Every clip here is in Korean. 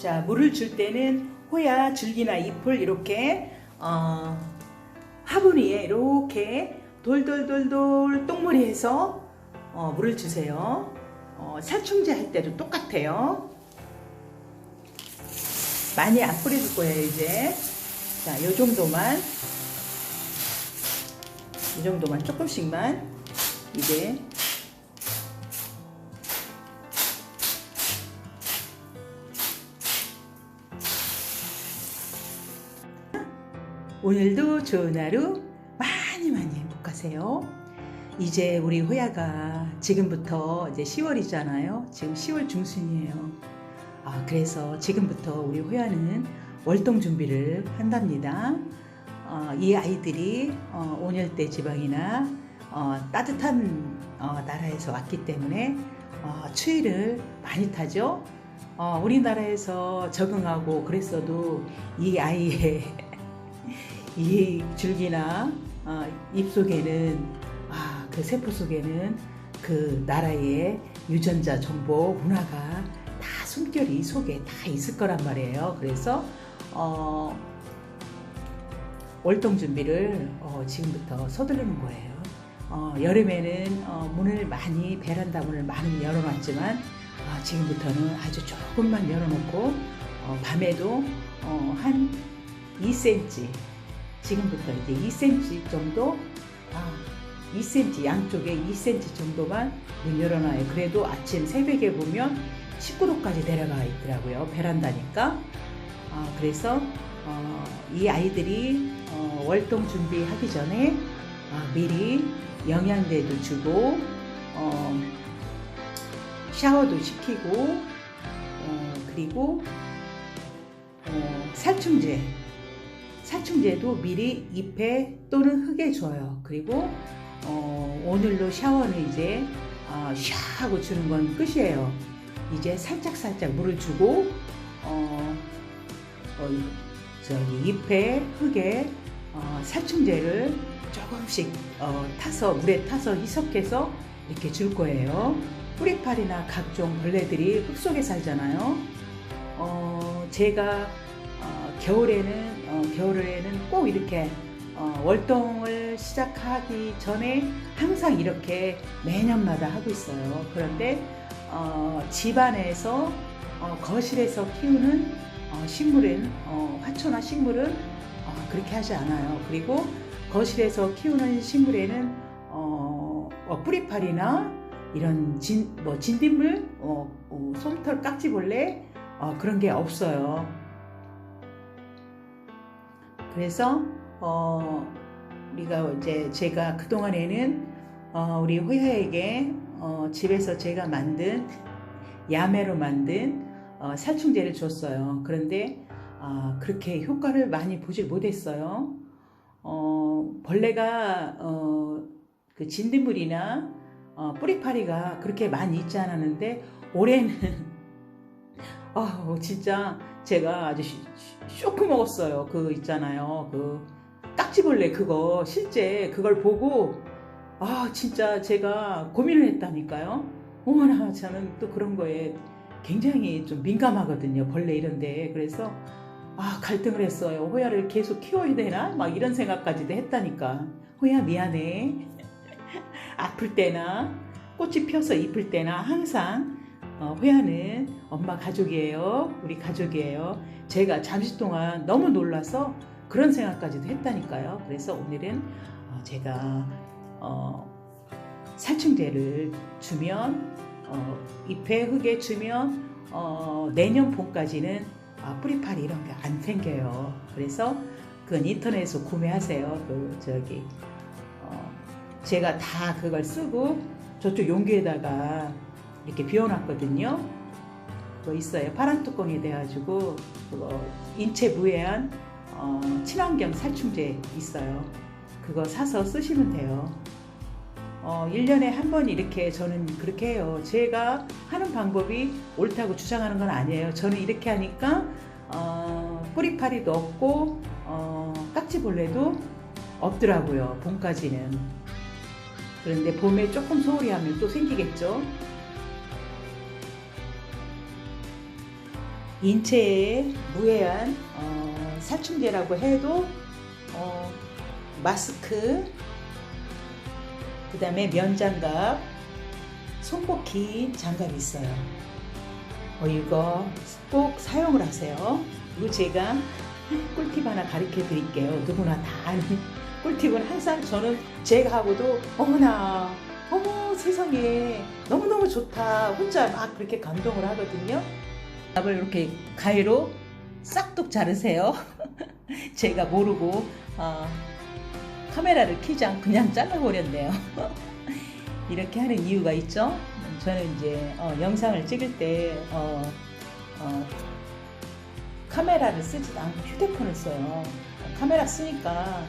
자, 물을 줄 때는 호야, 줄기나 잎을 이렇게 어, 화분 위에 이렇게 돌돌돌돌 똥머리해서 어, 물을 주세요. 어, 살충제 할 때도 똑같아요. 많이 안 뿌려줄 거예요, 이제. 자, 요 정도만. 이 정도만 조금씩만 이제 오늘도 좋은 하루 많이 많이 행복하세요. 이제 우리 호야가 지금부터 이제 10월이잖아요. 지금 10월 중순이에요. 아, 그래서 지금부터 우리 호야는 월동 준비를 한답니다. 어, 이 아이들이 어, 온열대 지방이나 어, 따뜻한 어, 나라에서 왔기 때문에 어, 추위를 많이 타죠. 어, 우리나라에서 적응하고 그랬어도 이 아이의 이 줄기나 어, 잎 속에는 아, 그 세포 속에는 그 나라의 유전자 정보 문화가 다 숨결이 이 속에 다 있을 거란 말이에요. 그래서 어, 월동 준비를 어, 지금부터 서두르는 거예요. 어, 여름에는 어, 문을 많이 베란다 문을 많이 열어놨지만 어, 지금부터는 아주 조금만 열어놓고 어, 밤에도 어, 한 2cm 지금부터 이제 2cm 정도 아, 2cm 양쪽에 2cm 정도만 문 열어놔요. 그래도 아침 새벽에 보면 19도까지 내려가 있더라고요. 베란다니까. 아, 그래서 어, 이 아이들이 어, 월동 준비하기 전에 아, 미리 영양제도 주고 어, 샤워도 시키고 어, 그리고 어, 살충제 살충제도 미리 잎에 또는 흙에 줘요. 그리고 어, 오늘로 샤워는 이제 어, 샤 하고 주는 건 끝이에요. 이제 살짝 살짝 물을 주고 어, 어, 저기 잎에 흙에 어, 살충제를 조금씩 어, 타서 물에 타서 희석해서 이렇게 줄 거예요. 뿌리파리나 각종 벌레들이 흙 속에 살잖아요. 어, 제가 어, 겨울에는 어, 겨울에는 꼭 이렇게 어, 월동을 시작하기 전에 항상 이렇게 매년마다 하고 있어요. 그런데 어, 집안에서 어, 거실에서 키우는 어, 식물은 어, 화초나 식물은 어, 그렇게 하지 않아요. 그리고 거실에서 키우는 식물에는 어, 어, 뿌리파리나 이런 진, 뭐 진딧물, 어, 어, 솜털, 깍지벌레 어, 그런 게 없어요. 그래서 어, 우리가 이제 제가 그 동안에는 어, 우리 호야에게 어, 집에서 제가 만든 야매로 만든 어, 살충제를 줬어요. 그런데 아, 그렇게 효과를 많이 보질 못했어요. 어, 벌레가 어, 그 진딧물이나 어, 뿌리파리가 그렇게 많이 있지 않았는데 올해는 아 진짜 제가 아주 쇼- 쇼크 먹었어요. 그 있잖아요. 그 깍지벌레 그거 실제 그걸 보고 아 진짜 제가 고민을 했다니까요. 어머나 저는 또 그런 거에 굉장히 좀 민감하거든요. 벌레 이런데 그래서 아 갈등을 했어요. 호야를 계속 키워야 되나? 막 이런 생각까지도 했다니까. 호야 미안해. 아플 때나 꽃이 펴서 이쁠 때나 항상 어, 호야는 엄마 가족이에요. 우리 가족이에요. 제가 잠시 동안 너무 놀라서 그런 생각까지도 했다니까요. 그래서 오늘은 어, 제가 어, 살충제를 주면 어, 잎에 흙에 주면 어, 내년 봄까지는 아, 뿌리파리 이런 게 안 생겨요. 그래서 그건 인터넷에서 구매하세요. 그 저기 어, 제가 다 그걸 쓰고 저쪽 용기에다가 이렇게 비워놨거든요. 그거 있어요. 파란 뚜껑이 돼가지고 그거 인체 무해한 어, 친환경 살충제 있어요. 그거 사서 쓰시면 돼요. 어, 1년에 한 번 이렇게 저는 그렇게 해요. 제가 하는 방법이 옳다고 주장하는 건 아니에요. 저는 이렇게 하니까 어, 뿌리파리도 없고 어, 깍지벌레도 없더라고요. 봄까지는. 그런데 봄에 조금 소홀히 하면 또 생기겠죠. 인체에 무해한 어, 살충제라고 해도 어, 마스크, 그 다음에 면장갑, 손목 긴 장갑이 있어요. 어, 이거 꼭 사용을 하세요. 그리고 제가 꿀팁 하나 가르쳐 드릴게요. 누구나 다 아는 꿀팁은 항상 저는 제가 하고도 어머나, 어머 세상에 너무너무 좋다. 혼자 막 그렇게 감동을 하거든요. 밥을 이렇게 가위로 싹둑 자르세요. 제가 모르고 어, 카메라를 켜지 않고 그냥 잘라버렸네요. 이렇게 하는 이유가 있죠. 저는 이제 어, 영상을 찍을 때 어, 어, 카메라를 쓰지 않고 휴대폰을 써요. 카메라 쓰니까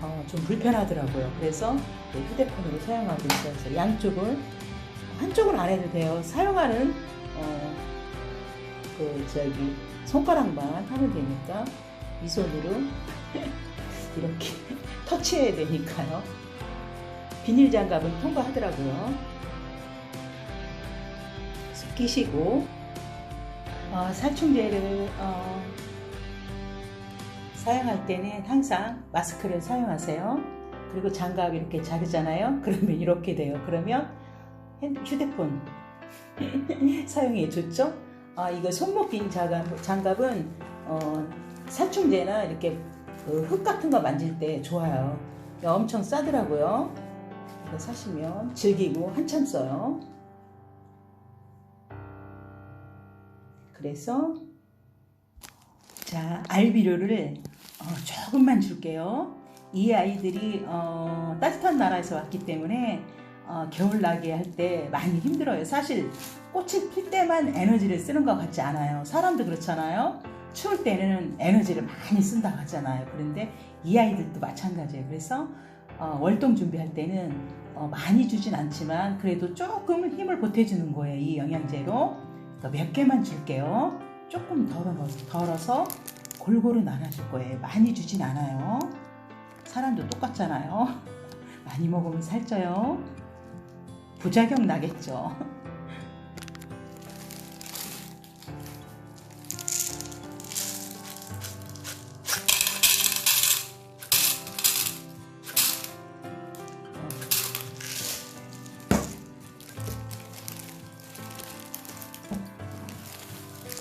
어, 좀 불편하더라고요. 그래서 네, 휴대폰으로 사용하고 있어서 양쪽을 한쪽은 안 해도 돼요. 사용하는 어, 그 저기 손가락만 하면 되니까 이 손으로 이렇게 터치해야 되니까요. 비닐 장갑은 통과하더라고요. 끼시고 어, 살충제를 어, 사용할 때는 항상 마스크를 사용하세요. 그리고 장갑 이렇게 자르잖아요. 그러면 이렇게 돼요. 그러면 핸- 휴대폰 사용해 좋죠? 아, 이거 손목 긴 장갑, 장갑은 어, 살충제나 이렇게 그 흙 같은 거 만질 때 좋아요. 엄청 싸더라고요. 이거 사시면 즐기고 한참 써요. 그래서 자 알비료를 어, 조금만 줄게요. 이 아이들이 어, 따뜻한 나라에서 왔기 때문에 어, 겨울나기 할때 많이 힘들어요. 사실 꽃이 필 때만 에너지를 쓰는 것 같지 않아요. 사람도 그렇잖아요. 추울 때는 에너지를 많이 쓴다고 하잖아요. 그런데 이 아이들도 마찬가지예요. 그래서 어, 월동 준비할 때는 어, 많이 주진 않지만 그래도 조금 힘을 보태주는 거예요. 이 영양제로. 그러니까 몇 개만 줄게요. 조금 덜어서, 덜어서 골고루 나눠줄 거예요. 많이 주진 않아요. 사람도 똑같잖아요. 많이 먹으면 살쪄요. 부작용 나겠죠.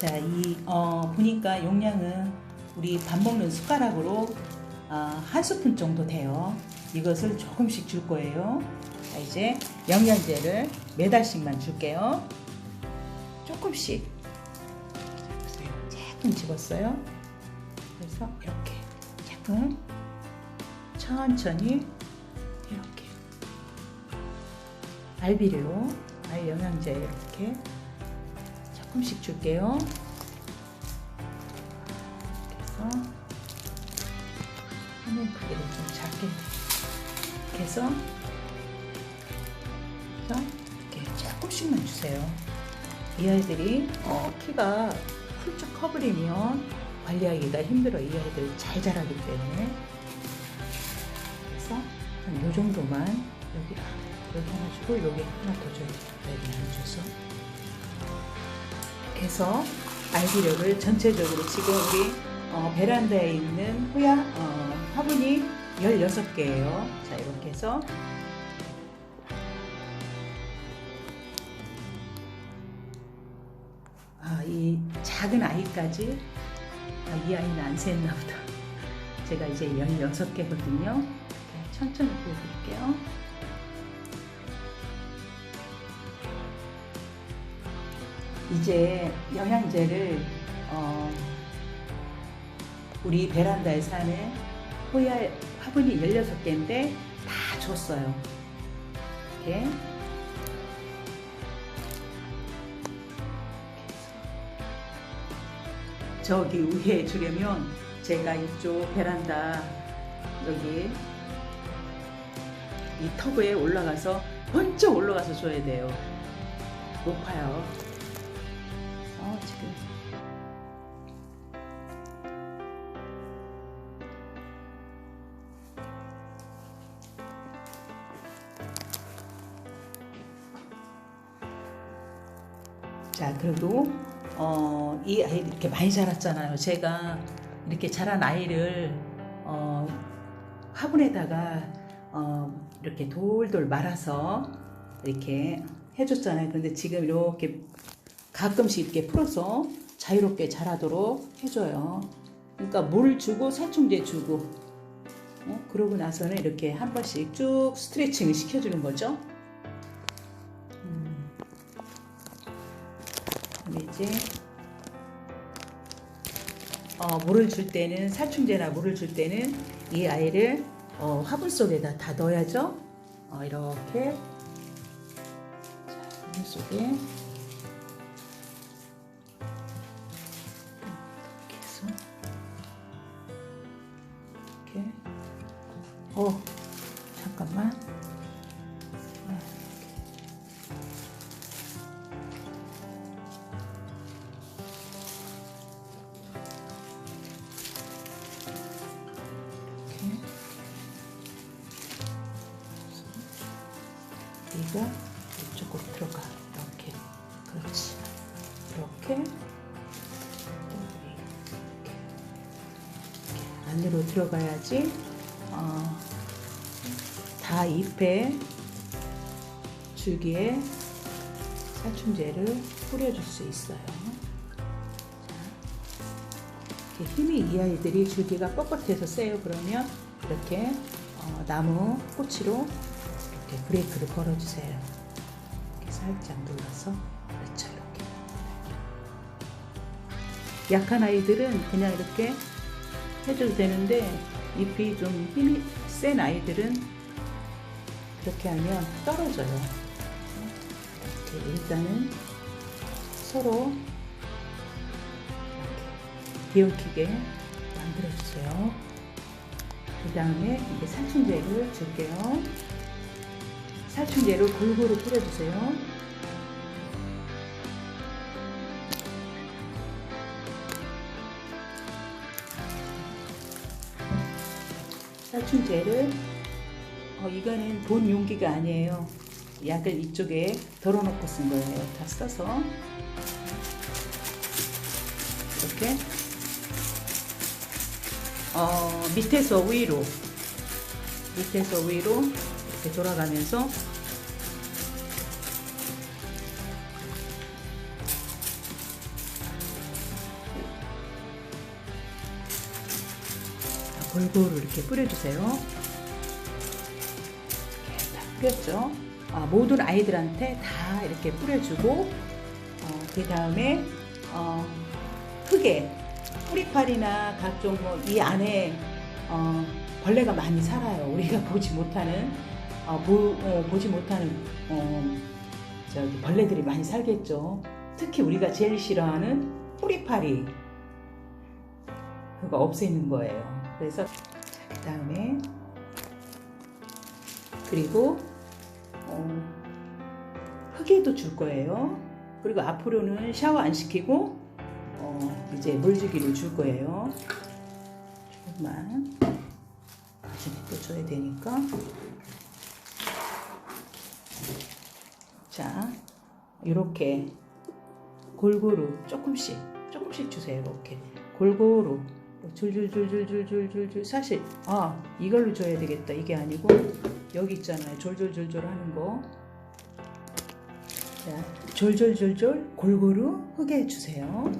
자, 이, 어, 보니까 용량은 우리 밥 먹는 숟가락으로 아, 한 스푼 정도 돼요. 이것을 조금씩 줄 거예요. 자, 이제 영양제를 몇 알씩만 줄게요. 조금씩. 조금 집었어요. 그래서 이렇게 조금 천천히 이렇게 알비료, 알 영양제 이렇게 조금씩 줄게요. 그래서 화면 크기를 좀 작게 해서 그래서 이렇게 조금씩만 주세요. 이 아이들이 어, 키가 훌쩍 커버리면 관리하기가 힘들어 이 아이들 잘 자라기 때문에 그래서 한 요 정도만 여기 여기 하나 주고 여기 하나 더 줘야 돼요. 여기 하나 줘서 해서 알비료를 전체적으로 지금 우리 어, 베란다에 있는 호야 어, 화분이 16개예요. 자 이렇게 해서 이 작은 아이까지 아, 이 아이는 안 샜나 보다. 제가 이제 16개거든요. 이렇게 천천히 보여드릴게요. 이제 영양제를 어, 우리 베란다에 사는 호야 화분이 16개인데 다 줬어요. 이렇게. 저기 위에 주려면 제가 이쪽 베란다 여기 이 터브에 올라가서 번쩍 올라가서 줘야 돼요. 높아요. 이 아이 이렇게 많이 자랐잖아요. 제가 이렇게 자란 아이를 어, 화분에다가 어, 이렇게 돌돌 말아서 이렇게 해줬잖아요. 그런데 지금 이렇게 가끔씩 이렇게 풀어서 자유롭게 자라도록 해줘요. 그러니까 물 주고 살충제 주고 어? 그러고 나서는 이렇게 한 번씩 쭉 스트레칭을 시켜주는 거죠. 음. 이제 어, 물을 줄 때는 살충제나 물을 줄 때는 이 아이를 어, 화분 속에다 다 넣어야죠. 어, 이렇게 자, 화분 속에 얘가 이쪽으로 들어가. 이렇게. 그렇지. 이렇게. 이렇게. 이렇게. 안으로 들어가야지. 어, 다 잎에 줄기에 살충제를 뿌려줄 수 있어요. 자, 힘이 이 아이들이 줄기가 뻣뻣해서 세요. 그러면 이렇게 어, 나무 꼬치로 이렇게 브레이크를 걸어주세요. 이렇게 살짝 눌러서 그렇죠 이렇게. 약한 아이들은 그냥 이렇게 해줘도 되는데 잎이 좀 힘이 센 아이들은 이렇게 하면 떨어져요. 이렇게 일단은 서로 이렇게 기울기게 만들어주세요. 그 다음에 이제 살충제를 줄게요. 살충제를 골고루 뿌려주세요. 살충제를 어, 이거는 본 용기가 아니에요. 약을 이쪽에 덜어놓고 쓴 거예요. 다 써서 이렇게 어, 밑에서 위로 밑에서 위로 이렇게 돌아가면서 자, 골고루 이렇게 뿌려주세요. 이렇게 다 뿌렸죠. 아, 모든 아이들한테 다 이렇게 뿌려주고 어, 그 다음에 어, 흙에 뿌리팔이나 각종 뭐 이 안에 어, 벌레가 많이 살아요. 우리가 보지 못하는 어, 보, 어, 보지 못하는 어, 저기 벌레들이 많이 살겠죠. 특히 우리가 제일 싫어하는 뿌리파리 그거 없애는 거예요. 그래서 그 다음에 그리고 어, 흙에도 줄 거예요. 그리고 앞으로는 샤워 안 시키고 어, 이제 물주기를 줄 거예요. 조금만 나중에 또 줘야 되니까. 자, 이렇게 골고루 조금씩 조금씩 주세요. 이렇게 골고루 줄줄줄줄줄줄줄줄 사실 아 이걸로 줘야 되겠다 이게 아니고 여기 있잖아요 졸졸졸졸 하는 거. 자 졸졸졸졸 골고루 흙에 주세요.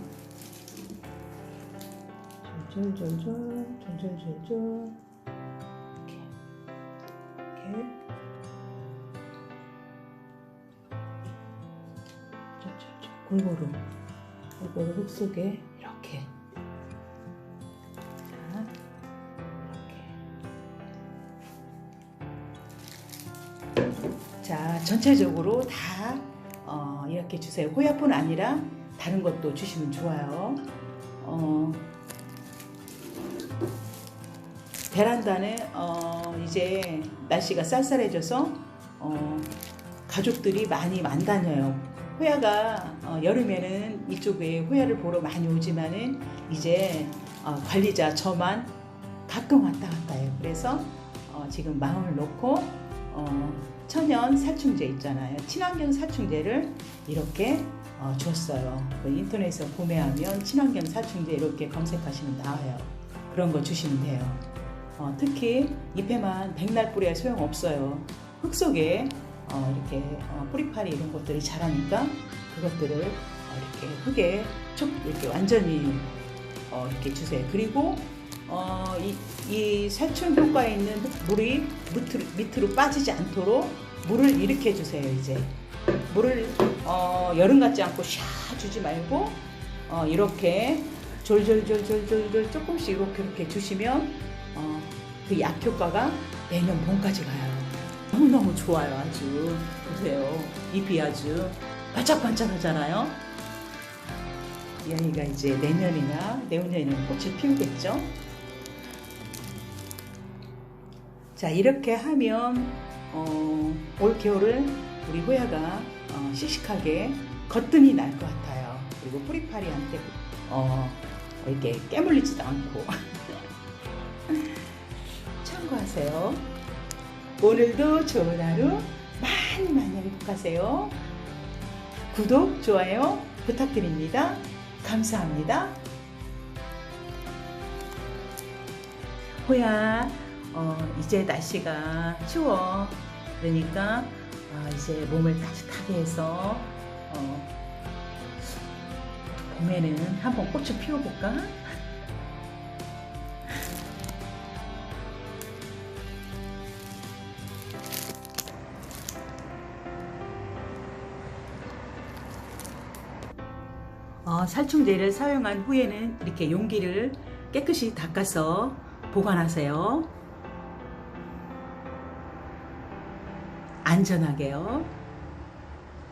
졸졸졸졸 졸졸졸졸 골고루 골고루 흙 속에 이렇게 자 전체적으로 다 어, 이렇게 주세요. 호야뿐 아니라 다른 것도 주시면 좋아요. 어, 베란다는 어, 이제 날씨가 쌀쌀해져서 어, 가족들이 많이 만 다녀요. 호야가 어, 여름에는 이쪽에 호야를 보러 많이 오지만은 이제 어, 관리자 저만 가끔 왔다 갔다 해요. 그래서 어, 지금 마음을 놓고 어, 천연 살충제 있잖아요. 친환경 살충제를 이렇게 어, 줬어요. 그 인터넷에서 구매하면 친환경 살충제 이렇게 검색하시면 나와요. 그런 거 주시면 돼요. 어, 특히 잎에만 백날 뿌려야 소용없어요. 흙 속에 어, 이렇게 어, 뿌리파리 이런 것들이 자라니까 그것들을 어, 이렇게 흙에 쭉 이렇게 완전히 어, 이렇게 주세요. 그리고 어, 이, 이 살충 효과에 있는 물이 밑으로, 밑으로 빠지지 않도록 물을 이렇게 주세요. 이제 물을 어, 여름 같지 않고 샤 주지 말고 어, 이렇게 졸졸졸졸졸졸 조금씩 이렇게 이렇게 주시면 어, 그 약 효과가 내년 봄까지 가요. 너무너무 좋아요. 아주 보세요. 잎이 아주 반짝반짝하잖아요. 여기가 이제 내년이나 내후년에는 꽃을 피우겠죠. 자 이렇게 하면 어, 올 겨울을 우리 호야가 어, 씩씩하게 거뜬히 날 것 같아요. 그리고 뿌리파리한테 어, 이렇게 깨물리지도 않고 참고하세요. 오늘도 좋은 하루 많이 많이 행복하세요. 구독, 좋아요 부탁드립니다. 감사합니다. 호야, 어, 이제 날씨가 추워. 그러니까 아, 이제 몸을 따뜻하게 해서 어, 봄에는 한번 꽃을 피워볼까? 어, 살충제를 사용한 후에는 이렇게 용기를 깨끗이 닦아서 보관하세요. 안전하게요.